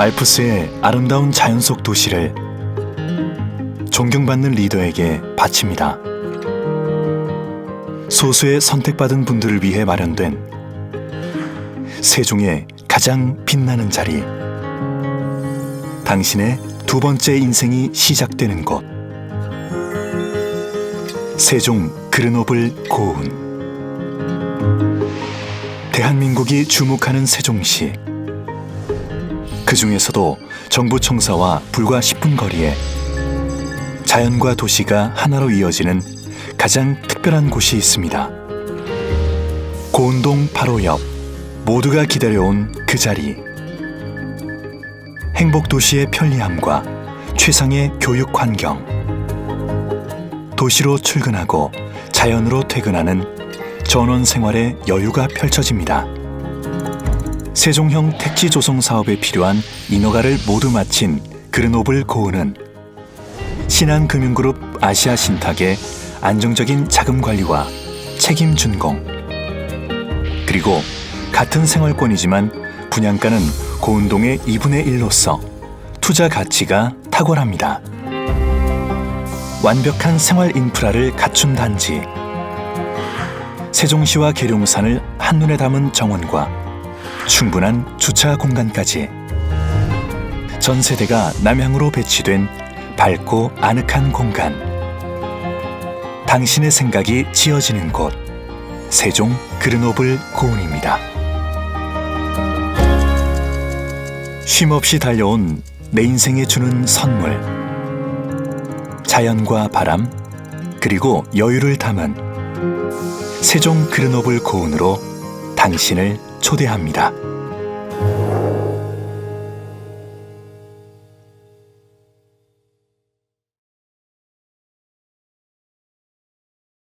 알프스의 아름다운 자연 속 도시를 존경받는 리더에게 바칩니다. 소수의 선택받은 분들을 위해 마련된 세종의 가장 빛나는 자리. 당신의 두 번째 인생이 시작되는 곳. 세종 그르노블 고운. 대한민국이 주목하는 세종시. 그 중에서도 정부 청사와 불과 10분 거리에 자연과 도시가 하나로 이어지는 가장 특별한 곳이 있습니다. 고운동 바로 옆 모두가 기다려온 그 자리. 행복 도시의 편리함과 최상의 교육 환경. 도시로 출근하고 자연으로 퇴근하는 전원 생활의 여유가 펼쳐집니다. 세종형 택지 조성 사업에 필요한 인허가를 모두 마친 그르노블 고은은 신한금융그룹 아시아 신탁의 안정적인 자금 관리와 책임 준공 그리고 같은 생활권이지만 분양가는 고운동의 2분의 1로서 투자 가치가 탁월합니다. 완벽한 생활 인프라를 갖춘 단지 세종시와 계룡산을 한눈에 담은 정원과 충분한 주차 공간까지. 전 세대가 남향으로 배치된 밝고 아늑한 공간. 당신의 생각이 지어지는 곳. 세종 그르노블 고운입니다. 쉼없이 달려온 내 인생에 주는 선물. 자연과 바람 그리고 여유를 담은 세종 그르노블 고운으로 당신을 초대합니다.